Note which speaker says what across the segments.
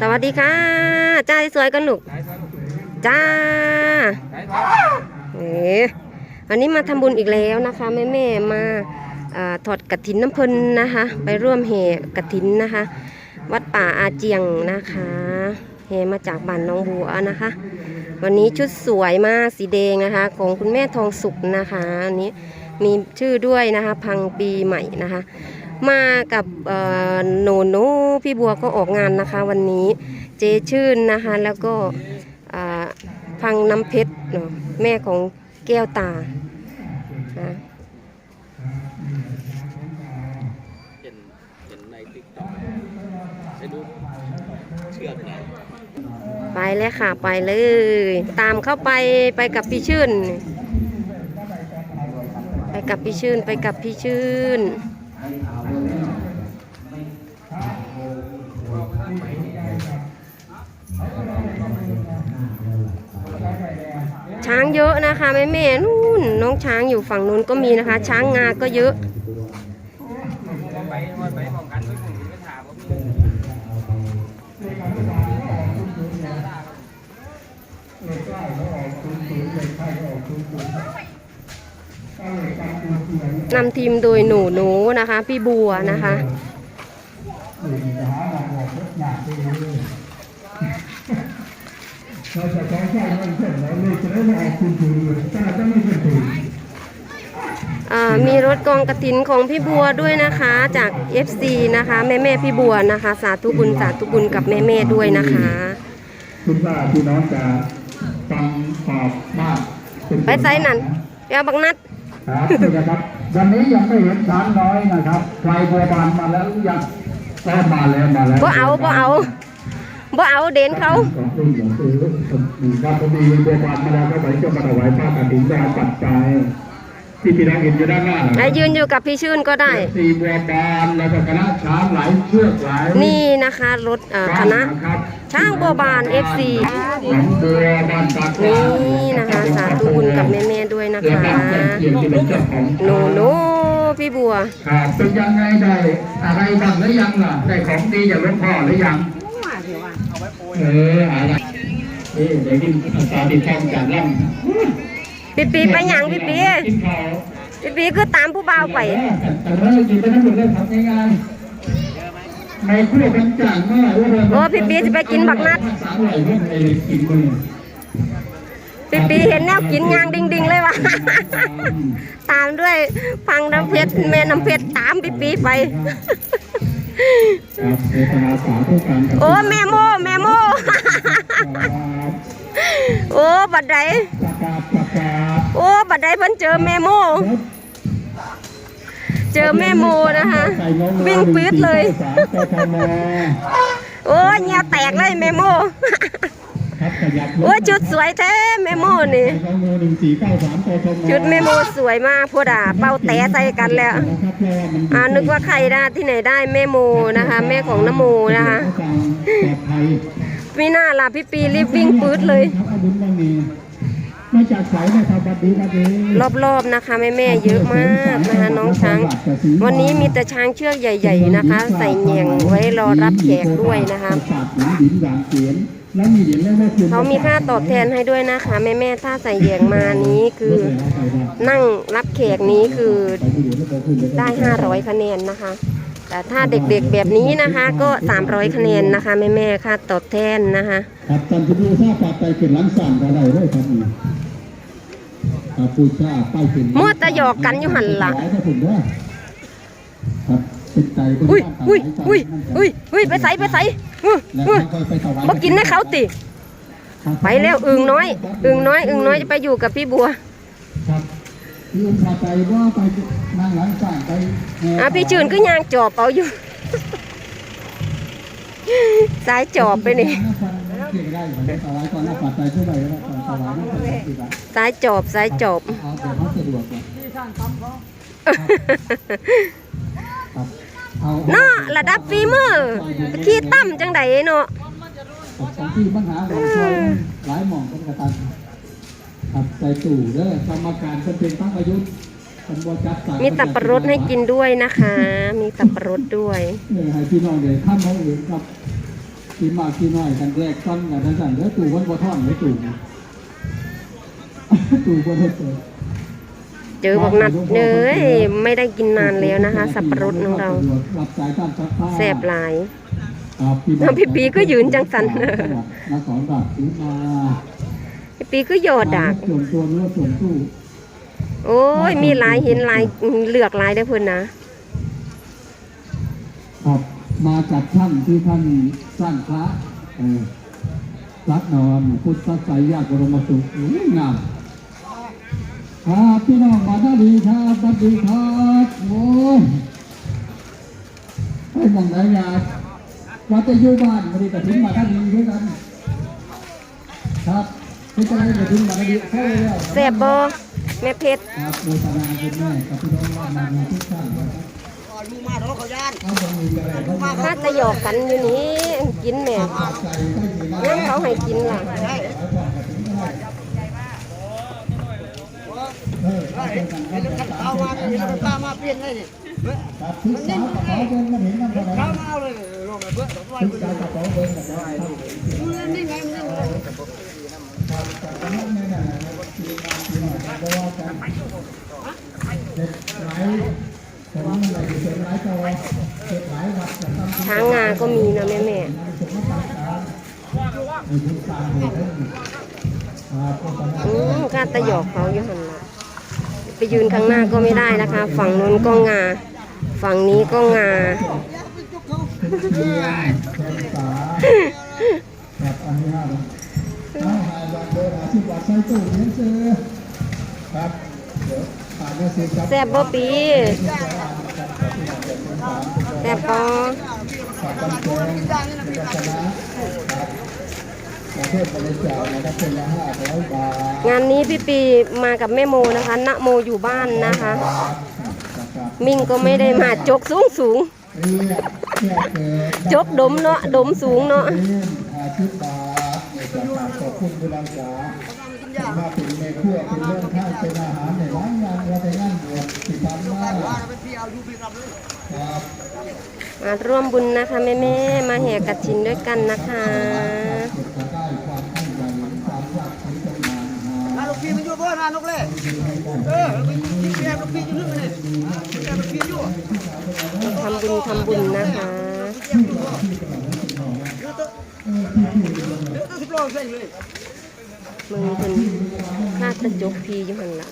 Speaker 1: สวัสดีค่ะจ้าสวยกันลูกจ้าเอ๋วันนี้มาทำบุญอีกแล้วนะคะแม่แม่มาอถอดกระถินน้ำพลนนะคะ ไปร่วมแห่กระถินนะคะ วัดป่าอาเจียงนะคะแห่มาจากบ้านน้องบัวนะคะ วันนี้ชุดสวยมากสีแดงนะคะ ของคุณแม่ทองสุกนะคะอันนี้มีชื่อด้วยนะคะ พังปีใหม่นะคะ มากับเอ่อโนโนพี่บัวก็ออกงานนะคะ วันนี้เจชื่นนะคะ แล้วก็อ่าพังน้ำเพชรเนาะแม่ของแก้วตานะ
Speaker 2: เห็นเห็นในติ๊กต็อกไปดูเชือกไหน
Speaker 1: ไปเลยค่ะไปเลย ตามเข้าไปไปกับพี่ชื่น ไปกับพี่ชื่นไปกับพี่ชื่น ช้างเยอะนะคะแม่แม่ๆนู่นน้องช้างอยู่ฝั่งนู้นก็มีนะคะ ช้างงาก็เยอะ
Speaker 2: นำ
Speaker 1: ทีมโดยหนูหนูนะคะ พี่บัวนะคะ
Speaker 3: เราจะขอใช้เงินเสร็จแล้วเลยจะได้มาออกคุณถูกแต่จะไม่เป็นถูก
Speaker 1: อ่ามีรถกองกระถินของพี่บัวด้วยนะคะจาก FC นะคะแม่แม่ๆพี่บัวนะคะ สาธุบุญสาธุบุญกับแม่แม่ๆด้วยนะคะ
Speaker 3: คุณว่าพี่น้องจะฟังขอบมากเป็น
Speaker 1: ไปไซนั่นไปเอาบักนัด
Speaker 3: ครับนี่นะครับวันนี้ยังไม่เห็นช้างน้อยนะครับไฟบัวบานมาแล้วหรือยังก็มาแล้วมาแล้ว
Speaker 1: บ่เอาบ่เอา บ่เอาเดนเขา
Speaker 3: ครับพอดีบัวบามาแล้วก็ไปจะมาถวายผ้ากฐินจะปัจจัยที่พี่น้องเห็นอยู่ด้านหน้า
Speaker 1: ไอ้ยืนอยู่กับพี่ชื่นก็ได้
Speaker 3: สี่บัวบานแล้วก็คณะช้างหลายเชือกหลาย
Speaker 1: นี่นะคะรถเอ่อคณะช้างบัวบาน FC
Speaker 3: หนองบัวบานตากลาง
Speaker 1: นี่นะคะสาธุบุญกับแม่แม่ๆด้วยนะคะ
Speaker 3: บ้านใกล้เคียงที่เป็นเจ้าของ
Speaker 1: หนูหนูพี่บัว
Speaker 3: ครับเป็นยังไงได้อะไรบ้างหรือยังล่ะได้ของดีจากหลวงพ่อหรือยัง เอออะไรนี่เดี๋ยวกินสาดิทองจากล่ำ
Speaker 1: ปีปีไปหยังปีปี
Speaker 3: กินข้าว
Speaker 1: ปีปีคือตามผู้บ่าวไป
Speaker 3: แต่ถ้ากินไปทั้งหมดได้ทำง่ายๆในครัวเป็นจานเมื่อไหร่ว่า
Speaker 1: โอ้พี่ปีจะไปกินบักนัด
Speaker 3: สามไหลเพื่อนไปกินมือ
Speaker 1: ปีปีเห็นแนวกินยางดิ่งๆ เลยวะตามด้วยพังน้ำเพชรแม่น้ำเพชรตามปีปีไป โอ้แม่โมแม่โมโอ้บัดใด
Speaker 3: ประกาศประกาศ
Speaker 1: โอ้บัดใดเพิ่นเจอแม่โม เจอแม่โมนะคะวิ่งปื๊ดเลย
Speaker 3: สามกทม
Speaker 1: โอ้เงียแตกเลยแม่โม
Speaker 3: ครับขยับ
Speaker 1: โอ้ชุดสวยแท้แม่โมนี่
Speaker 3: กทมหนึ่งสี่เก้าสามกทม
Speaker 1: ชุดแม่โมสวยมากพูดอะเป้าแตะใส่กันแล้ว
Speaker 3: นะครับเพราะว่ามัน
Speaker 1: อ่านึกว่าใครได้ที่ไหนได้แม่โมนะคะ แม่ของน้ำโมนะคะ
Speaker 3: การปลอดภัย
Speaker 1: มีหน้าล่ะพี่ปีรีบวิ่งปื๊ดเลย
Speaker 3: ครับอาบุญบางนีไม่จากสายนะครับบัดดีบัดดี
Speaker 1: รอบๆนะคะแม่แม่ๆเยอะมากนะคะน้องช้าง วันนี้มีแต่ช้างเชือกใหญ่ ๆนะคะ ใส่แยงไว้รอรับแขกด้วยนะคะ
Speaker 3: ประสาทหินดินอย่างเขียนแล้วมีเหรียญแล้วแม่คุณ
Speaker 1: เขามีค่าตอบแทนให้ด้วยนะคะ แม่แม่ๆถ้าใส่แยงมานี้คือ นั่งรับแขกนี้คือได้ 500 คะแนนนะคะ แต่ถ้าเด็กๆแบบนี้นะคะ ก็ 300 คะแนนนะคะ แม่แม่ๆค่าตอบแทนนะคะ
Speaker 3: ครับท่านผู้ดูทราบปาไปเป็นหลังสั่นก็ได้เลยครับนี่ครับผู้ทราบไปเป็น
Speaker 1: มัวแต่หยอกกันอยู่หั่นล่ะ
Speaker 3: หลายก็ถึง
Speaker 1: อุ้ย
Speaker 3: บ้าน
Speaker 1: อุ้ย
Speaker 3: ต่าง
Speaker 1: อุ้ย
Speaker 3: ๆ
Speaker 1: อุ้ยอุ้ยไปใส่ไปใส่อื้อ
Speaker 3: และ
Speaker 1: อื้อ
Speaker 3: ค่อยๆไปถวาย
Speaker 1: บ่กินให้เขาติ
Speaker 3: ครับ
Speaker 1: ไปแล้วอึงน้อยอึงน้อยอึงน้อยจะไปอยู่กับพี่บัว
Speaker 3: ครับพี่อุ้มพาไปว่าไปนั่งหลังสั่นไปแห่
Speaker 1: อะพี่จืนก็ยางจอบเอาอยู่สายจอบไปนี่
Speaker 3: เกี่ยวได้ผมถวายก่อนหน้าปัดใจช่วยไปแล้วก่อนถวายนั่นเป็นสิบบาท
Speaker 1: สายจอบสายจอบ
Speaker 3: เอาเดี๋ยวเขาสะดวกกว่าครับ เอา
Speaker 1: เนาะระดับฝีมือขี้ตั้มจังไดเนาะ
Speaker 3: ของที่ปัญหาของชอยหลายหม่องเป็นกระตันครับใจตู่เด้อกรรมการเป็นเป็นตั้งอายุเป็นบจัดสาย
Speaker 1: มีตับปะรดให้กินด้วยนะคะ มีตับปะรดด้วย
Speaker 3: เออให้พี่น้องเดี๋ยวท่านน้องอื่นครับกินมากกินน้อยกันแรกกันกันทั้งสั่นแล้วตู่วันบ่ท่อนไม่ตู่ตู่บ่ได้เปิด
Speaker 1: เจอบอกนัดเนยไม่ได้กินนานแล้วนะคะ สับปะรดของเรา
Speaker 3: รับสายการซักผ้า
Speaker 1: แสบหลาย
Speaker 3: ครับพี่
Speaker 1: น้องพี่ปีก็ยืนจังสัน
Speaker 3: มาสอนบาทซื้อมา
Speaker 1: พี่ปีก็โยดดาก
Speaker 3: ส่วนตัวเนื้อส่วนตู้
Speaker 1: โอ้ยมีหลายเห็นหลายเลือกหลายได้อเพิ่นนะ
Speaker 3: ครับมาจากท่านที่ท่านสร้างพระเออรักนอนพุทธไสยญาติบรมสุขโอ้ยงาม ครับพี่น้องมาได้ดีครับสวัสดีครับโอ้ยให้มองไหนงานวัดจะอยู่บ้านมาดีแต่ถึงมาได้ดีด้วยกัน ครับไม่จะให้ไปถึงมาได้ดีเข้าเลยแล้ว
Speaker 1: แสบบ่แม่เพชร
Speaker 3: ครับโดยทนายคุณแม่กับพี่น้องบ้านนาทุกท่านนะครับ
Speaker 4: ลูกมาเนาะเขาย่าน
Speaker 3: เอาบะหมี่อะไรก็มา
Speaker 1: ถ้าจะหยอกกันอยู่นี้กินแหม่
Speaker 3: ใส่ก็อยู่นะ
Speaker 1: ยังเขาให้กินล่ะ
Speaker 3: เออเอาเป็นกันครับ
Speaker 4: ข้าวมาเห็นข้าวมาเปลี่ยนได้นี่
Speaker 3: ครับพิซซ่ากระเป๋าเดินมเห็นน้ำอะไร
Speaker 4: ข้าวมาเอาเลยลงไปเพื่อสองวัน
Speaker 3: พิซซ่ากระเป๋าเดินกับเราครับ
Speaker 4: มันนี่ไงมันนี่ไง
Speaker 3: จากนั้นเนี่ยนะทีมงานทีมงานก็ว่ากันเลย
Speaker 1: ช้างงาก็มีนะแม่แม่
Speaker 3: สมมการในพิซซ่าเนี่ยครับก็ประมาณ
Speaker 1: อืมกาตะหยอกเขาอยู่หันละ ไปยืนข้างหน้าก็ไม่ได้นะคะ ฝั่งนู้นก็งา ฝั่งนี้ก็งา
Speaker 3: เชียงแคนสาแบบอันนี้ครับเอาหายวันเดินหาที่วัดใช้ตู้เลี้ยงเจอครับเดี๋ยวผ่าเรื่องเสียจับ
Speaker 1: แซ่บบ่ปีแซ่บบ่
Speaker 3: งเป็นคณะครับประเทศบริจาคนะครับเป็นละห้าร้อยบาท
Speaker 1: งานนี้พี่ปีมากับแม่โมนะคะณโมอยู่บ้านนะคะ มิ่งก็ไม่ได้มาจกสูงสูง
Speaker 3: เรียกเรียกเกิด
Speaker 1: จกดมเนาะดมสูงเนาะ
Speaker 3: อาชีพบาทในจากการขอบคุณบุรังษามาเป็นในครัวเป็นเรื่องข้าวเป็นอาหารในร้านงานเราไปงานบวชสิพันมา
Speaker 4: ว่าเป็นพี่เอาอยู่พี่รับเลย
Speaker 3: ครับ
Speaker 1: มาร่วมบุญนะคะแม่แม่ๆมาแห่กระถินด้วยกันนะคะ
Speaker 4: นานนาลูกเล่เออพี่แกลูกพี่อยู่นี่แกลูกพี่อยู่
Speaker 1: ทำบุญทำบุญนะคะ
Speaker 4: เดี๋ยวต้องสิบโลเส้นเลย
Speaker 1: มึงเป็นคาดตะจกพีอยู่หันละ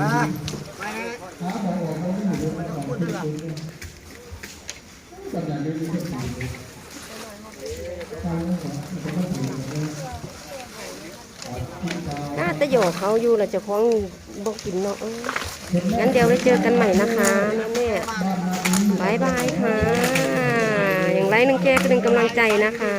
Speaker 4: อ่า
Speaker 1: น่าดตะโยกเขาอยู่เราจะคล้องบอกกินเนาะงั้นเดี๋ยวได้เจอกันใหม่นะคะแม่แม่บายบายค่ะ อย่างไรหนึ่งแก้ก็หนึ่งกำลังใจนะคะ